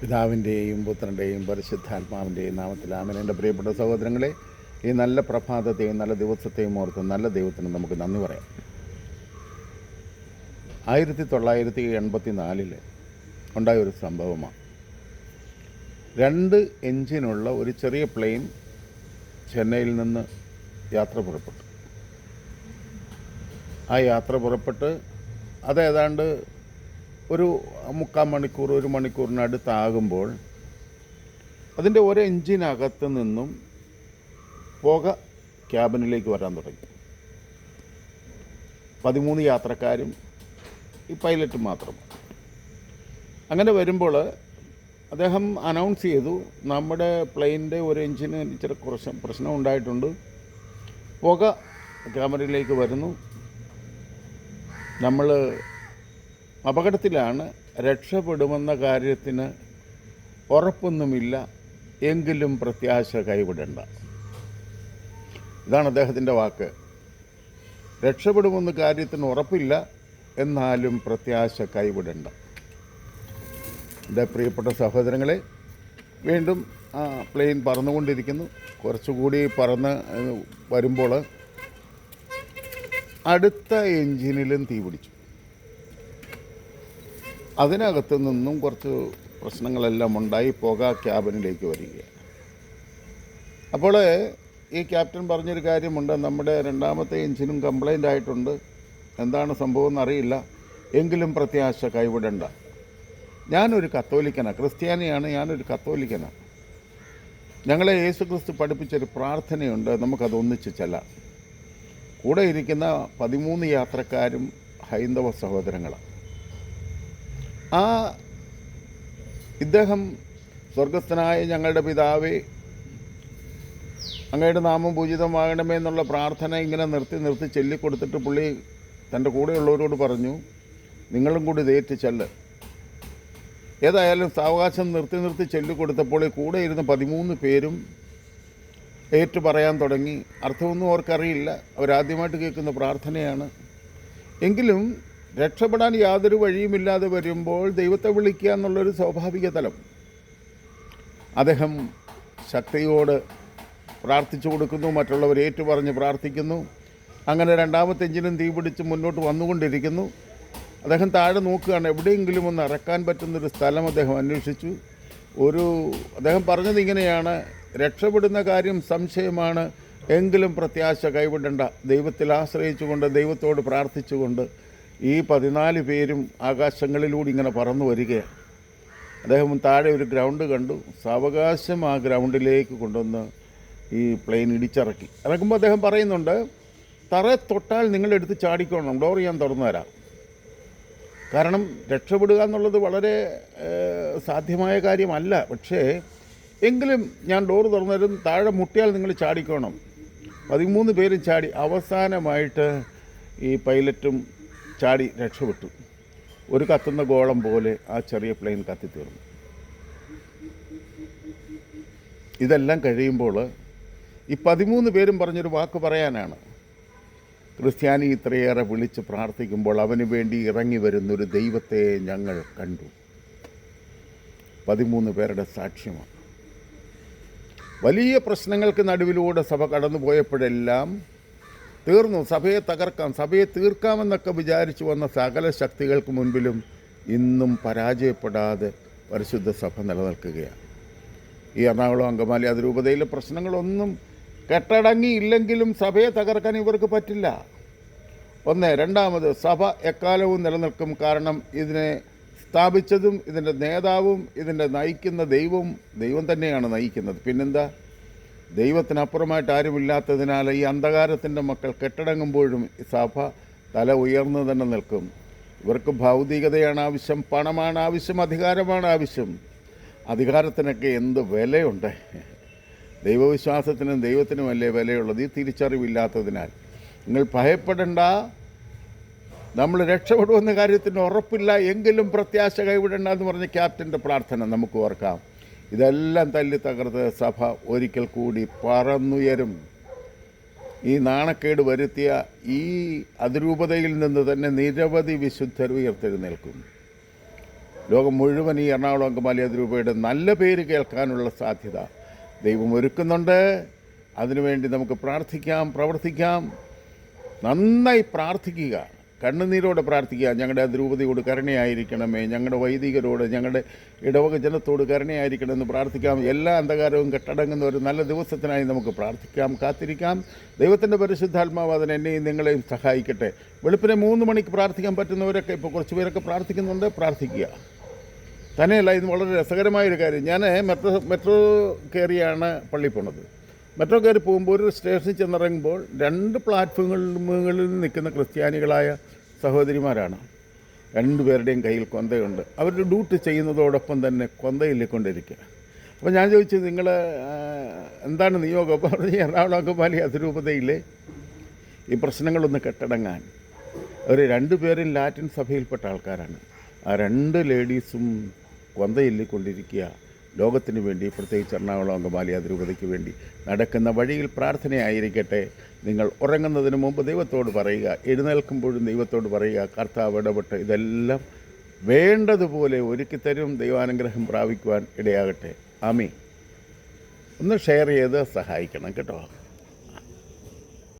പിതാവിന്റെയും പുത്രന്റെയും പരിശുദ്ധാത്മാവിന്റെയും നാമത്തിൽ ആമൻ. എന്റെ പ്രിയപ്പെട്ട സഹോദരങ്ങളെ ഈ നല്ല പ്രഭാതത്തെയും നല്ല ദിവസത്തെയും ഓർത്ത് നല്ല ദൈവത്തിന് നമുക്ക് നന്ദി പറയാം. ആയിരത്തി തൊള്ളായിരത്തി എൺപത്തി നാലിൽ ഉണ്ടായ ഒരു സംഭവമാണ്. രണ്ട് എഞ്ചിനുള്ള ഒരു ചെറിയ പ്ലെയിൻ ചെന്നൈയിൽ നിന്ന് യാത്ര പുറപ്പെട്ടു. ആ യാത്ര പുറപ്പെട്ട് അത് ഏതാണ്ട് ഒരു മുക്കാൽ മണിക്കൂർ ഒരു മണിക്കൂറിനടുത്താകുമ്പോൾ അതിന്റെ ഒരു എഞ്ചിനകത്ത് നിന്നും പുക ക്യാബിനിലേക്ക് വരാൻ തുടങ്ങി. പതിമൂന്ന് യാത്രക്കാരും ഈ പൈലറ്റ് മാത്രം. അങ്ങനെ വരുമ്പോൾ അദ്ദേഹം അനൗൺസ് ചെയ്തു നമ്മുടെ പ്ലെയിനിന്റെ ഒരു എഞ്ചിന് ഇച്ചിരി കുറച്ച് പ്രശ്നം ഉണ്ടായിട്ടുണ്ട്. പുക ക്യാമറയിലേക്ക് വരുന്നു. നമ്മൾ അപകടത്തിലാണ് രക്ഷപ്പെടുമെന്ന കാര്യത്തിന് ഉറപ്പൊന്നുമില്ല എങ്കിലും പ്രത്യാശ കൈവിടേണ്ട. ഇതാണ് അദ്ദേഹത്തിന്റെ വാക്ക്. രക്ഷപ്പെടുമെന്ന കാര്യത്തിന് ഉറപ്പില്ല എന്നാലും പ്രത്യാശ കൈവിടേണ്ട. എന്റെ പ്രിയപ്പെട്ട സഹോദരങ്ങളെ വീണ്ടും ആ പ്ലെയിൻ പറന്നുകൊണ്ടിരിക്കുന്നു. കുറച്ചുകൂടി പറന്ന് വരുമ്പോൾ അടുത്ത എഞ്ചിനിലും തീ പിടിച്ചു അതിനകത്ത് നിന്നും കുറച്ച് പ്രശ്നങ്ങളെല്ലാം ഉണ്ടായി പുക ക്യാബിനിലേക്ക് വരിക. അപ്പോൾ ഈ ക്യാപ്റ്റൻ പറഞ്ഞൊരു കാര്യമുണ്ട് നമ്മുടെ രണ്ടാമത്തെ എഞ്ചിനും കംപ്ലൈന്റ് ആയിട്ടുണ്ട്. എന്താണ് സംഭവം എന്നറിയില്ല എങ്കിലും പ്രത്യാശ കൈവിടണ്ട. ഞാനൊരു കത്തോലിക്കനാണ് ക്രിസ്ത്യാനിയാണ് ഞാനൊരു കത്തോലിക്കനാണ് ഞങ്ങളെ യേശു ക്രിസ്തു പഠിപ്പിച്ചൊരു പ്രാർത്ഥനയുണ്ട് നമുക്കത് ഒന്നിച്ച് ചെല്ലാം. കൂടെ ഇരിക്കുന്ന പതിമൂന്ന് യാത്രക്കാരും ഹൈന്ദവ സഹോദരങ്ങളാണ് ആ ഇദ്ദേഹം സ്വർഗസ്ഥനായ ഞങ്ങളുടെ പിതാവേ അങ്ങയുടെ നാമം പൂജിതമാകണമേ എന്നുള്ള പ്രാർത്ഥന ഇങ്ങനെ നിർത്തി നിർത്തി ചൊല്ലിക്കൊടുത്തിട്ട് പുള്ളി തന്റെ കൂടെയുള്ളവരോട് പറഞ്ഞു നിങ്ങളും കൂടി തേറ്റ് ചെല്ല്. ഏതായാലും സാവകാശം നിർത്തി നിർത്തി ചൊല്ലിക്കൊടുത്തപ്പോൾ ഈ കൂടെ ഇരുന്ന് പതിമൂന്ന് പേരും ഏറ്റു പറയാൻ തുടങ്ങി. അർത്ഥമൊന്നും അവർക്കറിയില്ല. അവരാദ്യമായിട്ട് കേൾക്കുന്ന പ്രാർത്ഥനയാണ്. എങ്കിലും രക്ഷപ്പെടാൻ യാതൊരു വഴിയുമില്ലാതെ വരുമ്പോൾ ദൈവത്തെ വിളിക്കുക എന്നുള്ളൊരു സ്വാഭാവിക തലം. അദ്ദേഹം ശക്തിയോട് പ്രാർത്ഥിച്ചു കൊടുക്കുന്നു മറ്റുള്ളവർ ഏറ്റുപറഞ്ഞ് പ്രാർത്ഥിക്കുന്നു. അങ്ങനെ രണ്ടാമത്തെ എഞ്ചിനും തീ പിടിച്ച് മുന്നോട്ട് വന്നുകൊണ്ടിരിക്കുന്നു. അദ്ദേഹം താഴെ നോക്കുകയാണ് എവിടെയെങ്കിലും ഒന്ന് ഇറക്കാൻ പറ്റുന്നൊരു സ്ഥലം അദ്ദേഹം അന്വേഷിച്ചു. ഒരു അദ്ദേഹം പറഞ്ഞത് ഇങ്ങനെയാണ് രക്ഷപ്പെടുന്ന കാര്യം സംശയമാണ് എങ്കിലും പ്രത്യാശ കൈവിടേണ്ട. ദൈവത്തിൽ ആശ്രയിച്ചുകൊണ്ട് ദൈവത്തോട് പ്രാർത്ഥിച്ചുകൊണ്ട് ഈ പതിനാല് പേരും ആകാശങ്ങളിലൂടെ ഇങ്ങനെ പറന്നു വരികയാണ്. അദ്ദേഹം താഴെ ഒരു ഗ്രൗണ്ട് കണ്ടു. സാവകാശം ആ ഗ്രൗണ്ടിലേക്ക് കൊണ്ടുവന്ന് ഈ പ്ലെയിൻ ഇടിച്ചിറക്കി. ഇറക്കുമ്പോൾ അദ്ദേഹം പറയുന്നുണ്ട് തറ തൊട്ടാൽ നിങ്ങളെടുത്ത് ചാടിക്കോണം ഡോർ ഞാൻ തുറന്നു തരാം കാരണം രക്ഷപ്പെടുക എന്നുള്ളത് വളരെ സാധ്യമായ കാര്യമല്ല. പക്ഷേ എങ്കിലും ഞാൻ ഡോർ തുറന്നു തരും താഴെ മുട്ടിയാൽ നിങ്ങൾ ചാടിക്കോണം. പതിമൂന്ന് പേരും ചാടി. അവസാനമായിട്ട് ഈ പൈലറ്റും ചാടി രക്ഷപ്പെട്ടു. ഒരു കത്തുന്ന ഗോളം പോലെ ആ ചെറിയ പ്ലെയിൻ കത്തിത്തീർന്നു. ഇതെല്ലാം കഴിയുമ്പോൾ ഈ പതിമൂന്ന് പേരും പറഞ്ഞൊരു വാക്ക് പറയാനാണ്. ക്രിസ്ത്യാനി ഇത്രയേറെ വിളിച്ച് പ്രാർത്ഥിക്കുമ്പോൾ അവന് വേണ്ടി ഇറങ്ങി വരുന്നൊരു ദൈവത്തെ ഞങ്ങൾ കണ്ടു. പതിമൂന്ന് പേരുടെ സാക്ഷ്യമാണ്. വലിയ പ്രശ്നങ്ങൾക്ക് നടുവിലൂടെ സഭ കടന്നു പോയപ്പോഴെല്ലാം തീർന്നു സഭയെ തകർക്കാം സഭയെ തീർക്കാമെന്നൊക്കെ വിചാരിച്ചു വന്ന സകല ശക്തികൾക്ക് മുൻപിലും ഇന്നും പരാജയപ്പെടാതെ പരിശുദ്ധ സഭ നിലനിൽക്കുകയാണ്. ഈ എറണാകുളം അങ്കമാലി അതിരൂപതയിലെ പ്രശ്നങ്ങളൊന്നും കെട്ടടങ്ങിയില്ലെങ്കിലും സഭയെ തകർക്കാൻ ഇവർക്ക് പറ്റില്ല. ഒന്ന് രണ്ടാമത് സഭ എക്കാലവും നിലനിൽക്കും കാരണം ഇതിനെ സ്ഥാപിച്ചതും ഇതിന്റെ നേതാവും ഇതിന്റെ നയിക്കുന്ന ദൈവവും ദൈവം തന്നെയാണ് നയിക്കുന്നത്. പിന്നെന്താ? ദൈവത്തിനപ്പുറമായിട്ട് ആരുമില്ലാത്തതിനാൽ ഈ അന്ധകാരത്തിന്റെ മക്കൾ കെട്ടടങ്ങുമ്പോഴും സഭ തല ഉയർന്നു തന്നെ നിൽക്കും. ഇവർക്ക് ഭൗതികതയാണ് ആവശ്യം പണമാണ് ആവശ്യം അധികാരമാണ് ആവശ്യം. അധികാരത്തിനൊക്കെ എന്ത് വിലയുണ്ട്? ദൈവവിശ്വാസത്തിനും ദൈവത്തിനുമല്ലേ വിലയുള്ളത്? ഈ തിരിച്ചറിവില്ലാത്തതിനാൽ. നിങ്ങൾ ഭയപ്പെടേണ്ട. നമ്മൾ രക്ഷപ്പെടുമെന്ന കാര്യത്തിന് ഉറപ്പില്ല. എങ്കിലും പ്രത്യാശ കൈവിടേണ്ട എന്ന് പറഞ്ഞ ക്യാപ്റ്റന്റെ പ്രാർത്ഥന നമുക്ക് ഓർക്കാം. ഇതെല്ലാം തല്ലി തകർത്ത് സഭ ഒരിക്കൽ കൂടി പറന്നുയരും. ഈ നാണക്കേട് വരുത്തിയ ഈ അതിരൂപതയിൽ നിന്ന് തന്നെ നിരവധി വിശുദ്ധർ ഉയർത്തെഴുന്നേൽക്കും. ലോകം മുഴുവൻ ഈ എറണാകുളം അങ്കമാലി അതിരൂപയുടെ നല്ല പേര് കേൾക്കാനുള്ള സാധ്യത ദൈവം ഒരുക്കുന്നുണ്ട്. അതിനുവേണ്ടി നമുക്ക് പ്രാർത്ഥിക്കാം പ്രവർത്തിക്കാം. നന്നായി പ്രാർത്ഥിക്കുക. കണ്ണുനീരോടെ പ്രാർത്ഥിക്കുക. ഞങ്ങളുടെ ദ്രൗപതിയോട് കരുണയായിരിക്കണമേ. ഞങ്ങളുടെ വൈദികരോട് ഞങ്ങളുടെ ഇടവക ജനത്തോട് കരുണയായിരിക്കണമെന്ന് പ്രാർത്ഥിക്കാം. എല്ലാ അന്ധകാരവും കെട്ടടങ്ങുന്ന ഒരു നല്ല ദിവസത്തിനായി നമുക്ക് പ്രാർത്ഥിക്കാം കാത്തിരിക്കാം. ദൈവത്തിന്റെ പരിശുദ്ധാത്മാവ് അതിന് എന്നെയും നിങ്ങളെയും സഹായിക്കട്ടെ. വെളുപ്പിനെ മൂന്ന് മണിക്ക് പ്രാർത്ഥിക്കാൻ പറ്റുന്നവരൊക്കെ ഇപ്പോൾ കുറച്ച് പേരൊക്കെ പ്രാർത്ഥിക്കുന്നുണ്ട്. പ്രാർത്ഥിക്കുക. തന്നെയല്ല ഇത് വളരെ രസകരമായൊരു കാര്യം. ഞാൻ മെട്രോ മെട്രോ കയറിയാണ് പള്ളി പോണത്. മെട്രോ കയറി പോകുമ്പോൾ ഒരു സ്റ്റേഷനിൽ ചെന്നിറങ്ങുമ്പോൾ രണ്ട് പ്ലാറ്റ്ഫോമുകളിൽ നിൽക്കുന്ന ക്രിസ്ത്യാനികളായ സഹോദരിമാരാണ്. രണ്ടുപേരുടെയും കയ്യിൽ കൊന്തയുണ്ട്. അവർ ഡ്യൂട്ടി ചെയ്യുന്നതോടൊപ്പം തന്നെ കൊന്തയില്ലിക്കൊണ്ടിരിക്കുക അപ്പോൾ ഞാൻ ചോദിച്ചു നിങ്ങൾ എന്താണ് നിയോഗം? അപ്പോൾ പറഞ്ഞു എറണാകുളം അങ്കമാലി അതിരൂപതയിലെ ഈ പ്രശ്നങ്ങളൊന്ന് കെട്ടടങ്ങാൻ. അവർ രണ്ടുപേരും ലാറ്റിൻ സഭയിൽപ്പെട്ട ആൾക്കാരാണ്. ആ രണ്ട് ലേഡീസും കൊന്തയില്ലിക്കൊണ്ടിരിക്കുക ലോകത്തിന് വേണ്ടി പ്രത്യേകിച്ച് എറണാകുളം അങ്കമാലി അതിരൂപതയ്ക്ക് വേണ്ടി നടക്കുന്ന വഴിയിൽ പ്രാർത്ഥനയായിരിക്കട്ടെ. നിങ്ങൾ ഉറങ്ങുന്നതിന് മുമ്പ് ദൈവത്തോട് പറയുക എഴുന്നേൽക്കുമ്പോഴും ദൈവത്തോട് പറയുക കർത്താവ് ഇടപെട്ട് ഇതെല്ലാം വേണ്ടതുപോലെ ഒരുക്കിത്തരും ദൈവാനുഗ്രഹം പ്രാപിക്കുവാൻ ഇടയാകട്ടെ. ആമീ ഒന്ന് ഷെയർ ചെയ്ത് സഹായിക്കണം കേട്ടോ.